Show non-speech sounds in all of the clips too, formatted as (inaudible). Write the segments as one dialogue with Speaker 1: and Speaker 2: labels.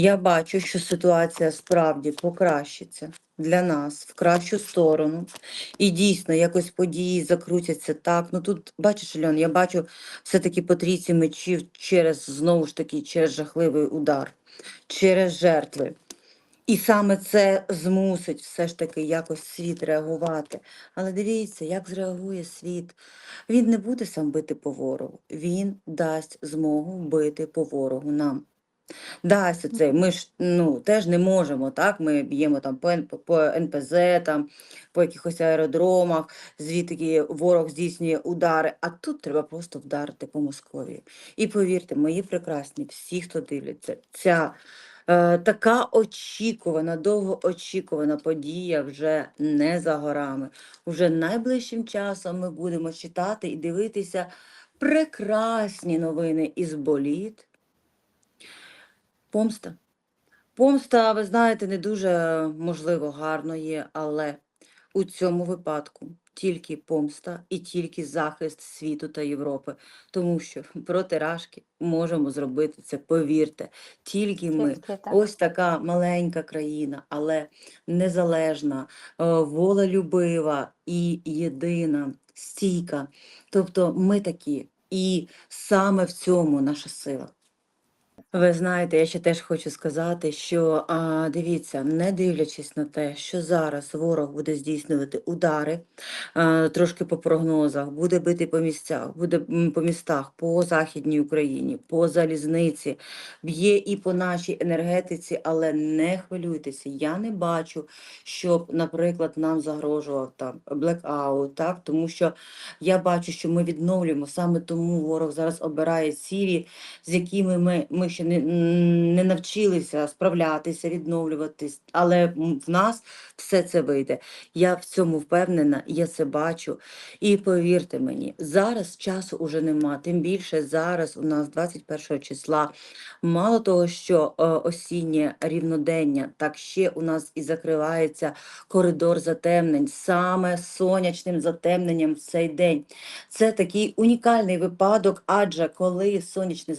Speaker 1: Я бачу, що ситуація справді покращиться для нас в кращу сторону. І дійсно якось події закрутяться так. Ну тут бачиш, Альон, я бачу все-таки по трійці мечів через знову ж таки через жахливий удар, через жертви. І саме це змусить все ж таки якось світ реагувати. Але дивіться, як зреагує світ. Він не буде сам бити по ворогу, він дасть змогу бити по ворогу нам. Дасть оце. Ми ж ну, теж не можемо, так? Ми б'ємо там по, по НПЗ, там, по якихось аеродромах, звідки ворог здійснює удари. А тут треба просто вдарити по Московії. І повірте, мої прекрасні, всі, хто дивляться, ця е, така очікувана, довгоочікувана подія вже не за горами. Уже найближчим часом ми будемо читати і дивитися прекрасні новини із боліт. Помста. Помста, ви знаєте, не дуже можливо гарно є, але у цьому випадку тільки помста і тільки захист світу та Європи, тому що (laughs) проти Рашки можемо зробити це, повірте, тільки ми.
Speaker 2: Тільки так.
Speaker 1: Ось така маленька країна, але незалежна, е, волелюбива і єдина, стійка. Тобто ми такі, і саме в цьому наша сила. Ви знаєте, я ще теж хочу сказати, що а, дивіться, не дивлячись на те, що зараз ворог буде здійснювати удари, а, трошки по прогнозах, буде бити по місцях, буде по містах, по Західній Україні, по залізниці, б'є і по нашій енергетиці, але не хвилюйтеся, я не бачу, щоб, наприклад, нам загрожував там блекаут, так, тому що я бачу, що ми відновлюємо, саме тому ворог зараз обирає цілі, з якими ми, ми ще не, не навчилися справлятися, відновлюватись, але в нас все це вийде. Я в цьому впевнена, я це бачу. І повірте мені, зараз часу уже нема. Тим більше зараз у нас 21 числа. Мало того, що е, осіннє рівнодення, так ще у нас і закривається коридор затемнень, саме сонячним затемненням в цей день. Це такий унікальний випадок, адже коли сонячне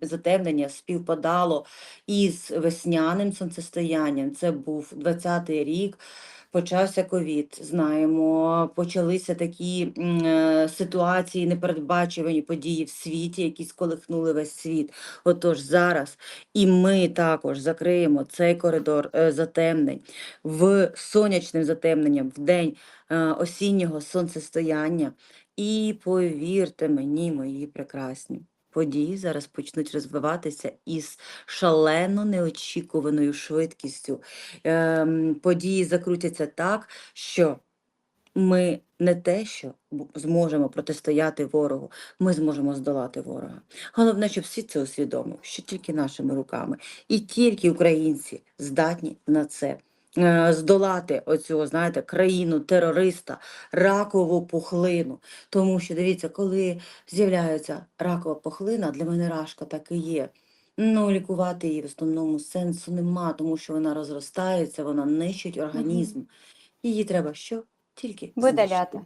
Speaker 1: затемнення співпадало із весняним сонцестоянням, це був 20-й рік. Почався ковід, знаємо, почалися такі е, ситуації, непередбачувані події в світі, які сколихнули весь світ. Отож, зараз і ми також закриємо цей коридор е, затемнень в сонячним затемненням в день е, осіннього сонцестояння. І повірте мені, мої прекрасні, події зараз почнуть розвиватися із шалено неочікуваною швидкістю. Ем, події закрутяться так, що ми не те, що зможемо протистояти ворогу, ми зможемо здолати ворога. Головне, щоб всі це усвідомили, що тільки нашими руками і тільки українці здатні на це. Е, Здолати оцю, знаєте, країну терориста, ракову пухлину. Тому що дивіться, коли з'являється ракова пухлина, для мене рашка так і є. Ну, лікувати її в основному сенсу нема, тому що вона розростається, вона нищить організм. Її треба що? Тільки
Speaker 2: Видаляти.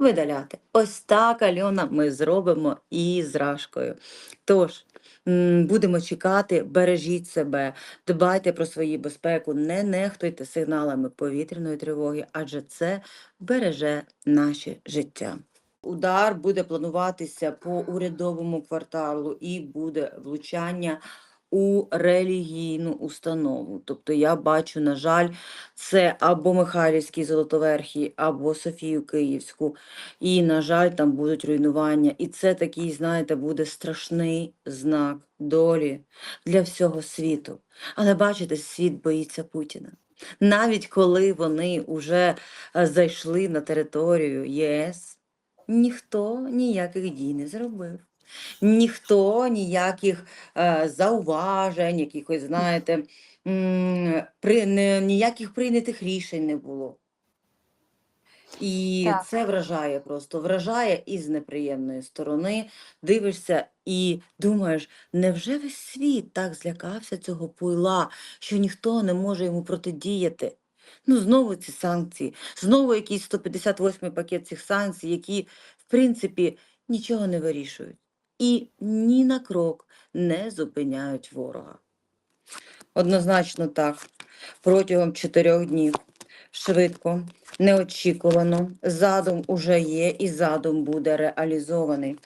Speaker 1: Видаляти. Ось так, Альона, ми зробимо і з Рашкою. Тож, будемо чекати, бережіть себе, дбайте про свою безпеку, не нехтуйте сигналами повітряної тривоги, адже це береже наше життя. Удар буде плануватися по урядовому кварталу і буде влучання у релігійну установу. Тобто я бачу, на жаль, це або Михайлівський Золотоверхій, або Софію Київську. І, на жаль, там будуть руйнування. І це такий, знаєте, буде страшний знак долі для всього світу. Але бачите, світ боїться Путіна. Навіть коли вони вже е, зайшли на територію ЄС, ніхто ніяких дій не зробив. Ніхто ніяких е, зауважень, якихось, знаєте, м, при, не, ніяких прийнятих рішень не було. І
Speaker 2: Так.
Speaker 1: це вражає просто, вражає із неприємної сторони. Дивишся і думаєш, невже весь світ так злякався цього пуйла, що ніхто не може йому протидіяти? Ну, знову ці санкції, знову якийсь 158 пакет цих санкцій, які, в принципі, нічого не вирішують і ні на крок не зупиняють ворога. Однозначно так. Протягом чотирьох днів. Швидко, неочікувано. Задум уже є, і задум буде реалізований.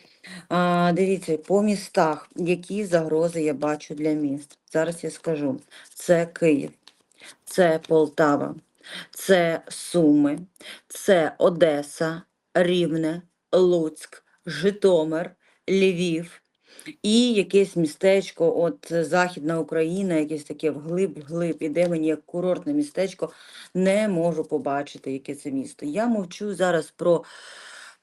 Speaker 1: А, дивіться, по містах, які загрози я бачу для міст. Зараз я скажу: це Київ, це Полтава, це Суми, це Одеса, Рівне, Луцьк, Житомир, Львів. І якесь містечко, от е, Західна Україна, якесь таке вглиб-вглиб, іде мені як курортне містечко, не можу побачити, яке це місто. Я мовчу зараз про.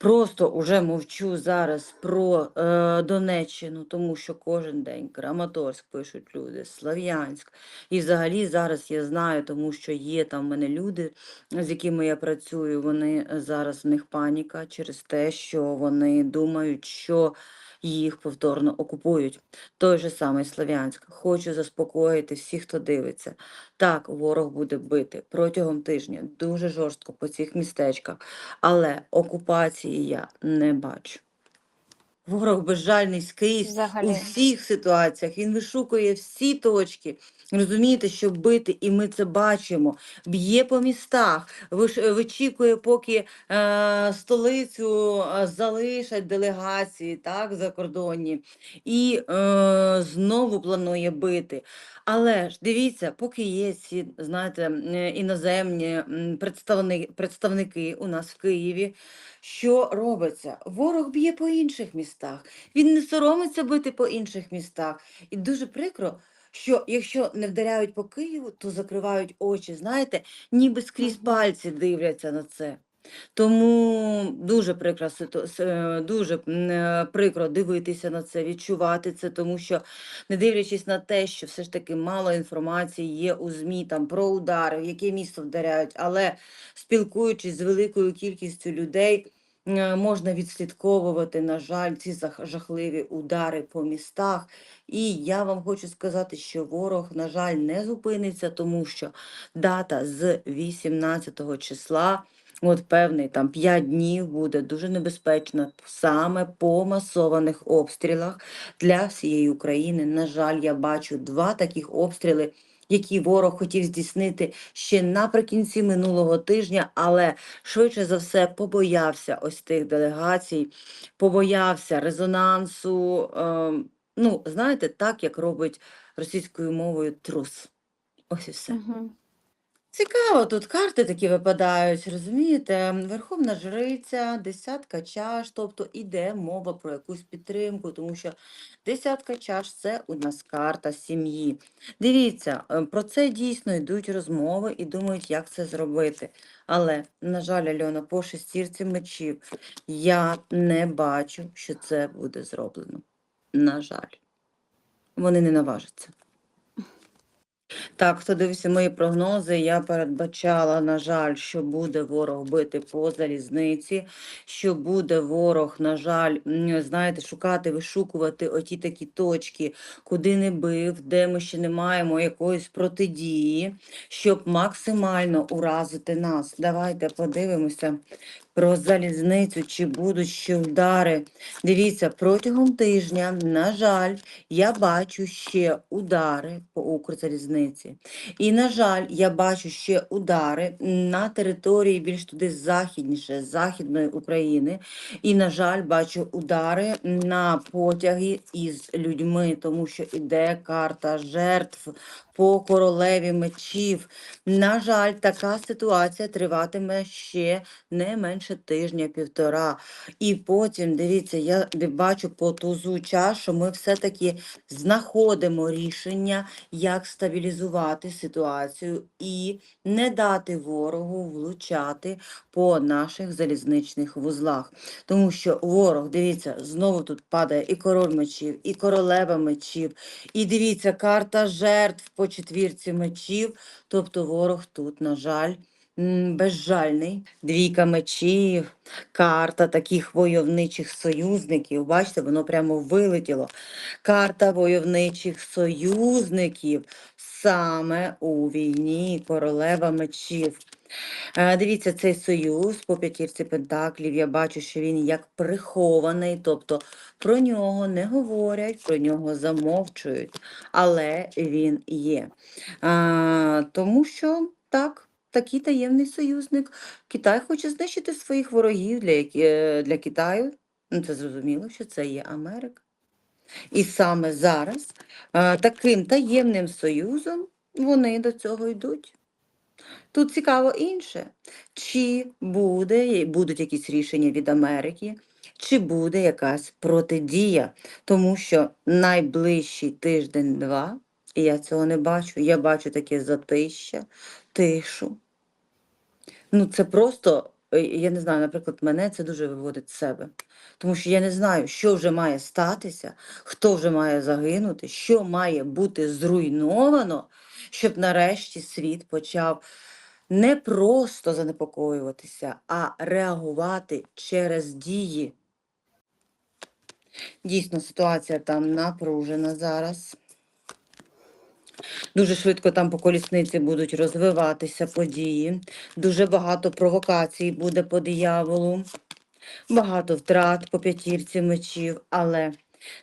Speaker 1: Просто уже мовчу зараз про е, Донеччину, тому що кожен день Краматорськ пишуть люди, Слов'янськ. І взагалі зараз я знаю, тому що є там в мене люди, з якими я працюю. Вони е, зараз в них паніка через те, що вони думають, що їх повторно окупують. Той же самий Слов'янськ. Хочу заспокоїти всіх, хто дивиться. Так, ворог буде бити протягом тижня дуже жорстко по цих містечках, але окупації я не бачу. Ворог безжальний скрізь у всіх ситуаціях. Він вишукує всі точки. Розумієте, щоб бити, і ми це бачимо. Б'є по містах, виш- вичікує, поки е, столицю е, залишать делегації, так, закордонні, і е, знову планує бити. Але ж дивіться, поки є ці, знаєте, е, іноземні м, представни, представники у нас в Києві, що робиться? Ворог б'є по інших містах. Він не соромиться бити по інших містах. І дуже прикро, що якщо не вдаряють по Києву, то закривають очі. Знаєте, ніби скрізь пальці дивляться на це. Тому дуже прикро, е, дуже е, прикро дивитися на це, відчувати це, тому що не дивлячись на те, що все ж таки мало інформації є у ЗМІ там про удари, в яке місто вдаряють, але спілкуючись з великою кількістю людей, можна відслідковувати, на жаль, ці жахливі удари по містах. І я вам хочу сказати, що ворог, на жаль, не зупиниться, тому що дата з 18 числа. От певний там 5 днів буде дуже небезпечно саме по масованих обстрілах для всієї України. На жаль, я бачу два таких обстріли, які ворог хотів здійснити ще наприкінці минулого тижня, але швидше за все побоявся ось тих делегацій, побоявся резонансу. Е, ну, знаєте, так як робить російською мовою трус. Ось і все.
Speaker 2: Мгм.
Speaker 1: Цікаво, тут карти такі випадають, розумієте? Верховна Жриця, десятка чаш, тобто іде мова про якусь підтримку, тому що десятка чаш це у нас карта сім'ї. Дивіться, е, про це дійсно йдуть розмови і думають, як це зробити. Але, на жаль, Альона, по шестірці мечів я не бачу, що це буде зроблено. На жаль, вони не наважаться. Так, хто дивився мої прогнози, я передбачала, на жаль, що буде ворог бити по залізниці, що буде ворог, на жаль, знаєте, шукати, вишукувати оті такі точки, куди не бив, де ми ще не маємо якоїсь протидії, щоб максимально уразити нас. Давайте подивимося про залізницю, чи будуть ще удари. Дивіться, протягом тижня, на жаль, я бачу ще удари по Укрзалізниці. І, на жаль, я бачу ще удари на території більш туди західніше, Західної України. І, на жаль, бачу удари на потяги із людьми, тому що іде карта жертв по королеві мечів. На жаль, така ситуація триватиме ще не менше тижня-півтора. І потім, дивіться, я бачу по тузу чаш, що ми все-таки знаходимо рішення, як стабілізувати ситуацію і не дати ворогу влучати по наших залізничних вузлах. Тому що ворог, дивіться, знову тут падає і король мечів, і королева мечів, і дивіться, карта жертв четвірці мечів. Тобто ворог тут, на жаль, безжальний. Двійка мечів, карта таких войовничих союзників. Бачите, воно прямо вилетіло. Карта войовничих союзників саме у війні королева мечів. Е, Дивіться, цей союз по п'ятірці пентаклів. Я бачу, що він як прихований, тобто про нього не говорять, про нього замовчують, але він є. А, тому що так, такий таємний союзник. Китай хоче знищити своїх ворогів для, е, для Китаю. Ну, це зрозуміло, що це є Америка. І саме зараз е, таким таємним союзом вони до цього йдуть. Тут цікаво інше, чи буде, будуть якісь рішення від Америки, чи буде якась протидія, тому що найближчий тиждень-два, і я цього не бачу, я бачу таке затища, тишу. Ну, це просто, е, я не знаю, наприклад, мене це дуже виводить з себе. Тому що я не знаю, що вже має статися, хто вже має загинути, що має бути зруйновано, щоб нарешті світ почав не просто занепокоюватися, а реагувати через дії. Дійсно, ситуація там напружена зараз. Дуже швидко там по колісниці будуть розвиватися події. Дуже багато провокацій буде по дияволу, багато втрат по п'ятірці мечів. Але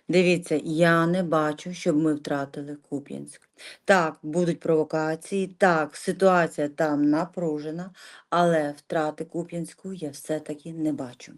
Speaker 1: дивіться, я не бачу, щоб ми втратили Куп'янськ. Так, будуть провокації, так, ситуація там напружена, але втрати Куп'янську я все-таки не бачу.